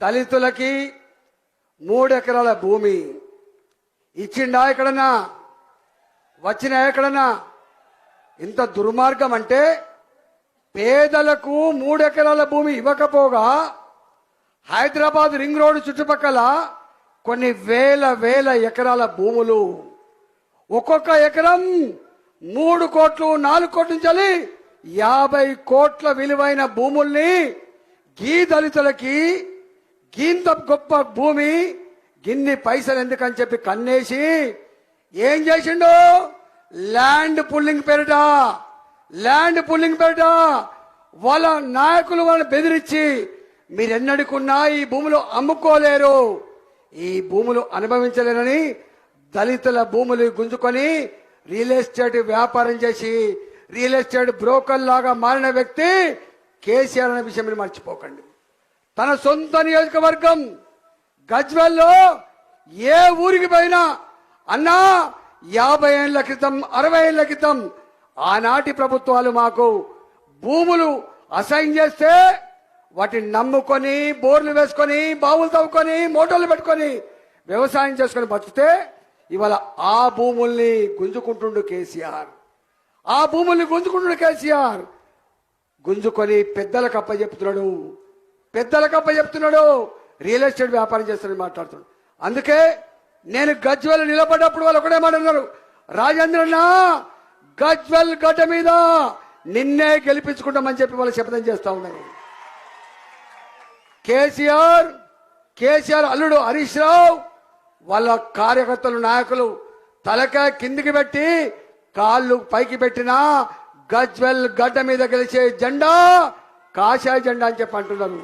దళితులకి మూడు ఎకరాల భూమి ఇచ్చిండా ఎక్కడన్నా? వచ్చినా ఎక్కడన్నా? ఇంత దుర్మార్గం అంటే పేదలకు మూడు ఎకరాల భూమి ఇవ్వకపోగా హైదరాబాద్ రింగ్ రోడ్డు చుట్టుపక్కల కొన్ని వేల వేల ఎకరాల భూములు. ఒక్కొక్క ఎకరం మూడు కోట్లు నాలుగు కోట్ల నుంచి యాభై కోట్ల విలువైన భూముల్ని గీ దళితులకి గింత గొప్ప భూమి గిన్ని పైసలు ఎందుకని చెప్పి కన్నేసి ఏం చేసిండు? ల్యాండ్ పుల్లింగ్ పేరిట ల్యాండ్ పుల్లింగ్ పేరిట వాళ్ళ నాయకులు వాళ్ళని బెదిరించి మీరెన్నడుకున్నా ఈ భూములు అమ్ముకోలేరు. ఈ భూములు అనుభవించలేరని దళితుల భూములు గుంజుకొని రియల్ ఎస్టేట్ వ్యాపారం చేసి రియల్ ఎస్టేట్ బ్రోకర్ లాగా మారిన వ్యక్తి కేసీఆర్ అనే విషయం మీరు మర్చిపోకండి. తన సొంత నియోజకవర్గం గజ్వెల్లో ఏ ఊరికి పోయినా అన్నా యాభై ఏళ్ళ క్రితం అరవై ఏళ్ళ క్రితం ఆనాటి ప్రభుత్వాలు మాకు భూములు అసైన్ చేస్తే వాటిని నమ్ముకొని బోర్లు వేసుకొని బావులు తవ్వుకొని మోటార్లు పెట్టుకొని వ్యవసాయం చేసుకొని బతికితే ఇవాళ ఆ భూముల్ని గుంజుకుంటుండు కేసీఆర్. ఆ భూముల్ని గుంజుకుంటుండు కేసీఆర్. గుంజుకొని పెద్దలకు అప్ప చెప్తున్నాడు పెద్దలకు చెప్తున్నాడు రియల్ ఎస్టేట్ వ్యాపారం చేస్తాడని మాట్లాడుతున్నాడు. అందుకే నేను గజ్వెల్ నిలబడ్డప్పుడు వాళ్ళు ఒకటే మాట అన్నారు. రాజేంద్రన్న గజ్వెల్ గడ్డ మీద నిన్నే గెలిపించుకుంటామని చెప్పి వాళ్ళు శపథం చేస్తా ఉన్నారు. కేసీఆర్ కేసీఆర్ అల్లుడు హరీష్ రావు వాళ్ళ కార్యకర్తలు నాయకులు తలకాయ కిందికి పెట్టి కాళ్ళు పైకి పెట్టినా గజ్వెల్ గడ్డ మీద గెలిచే జెండా కాషాయ జెండా అని చెప్పి అంటున్నారు.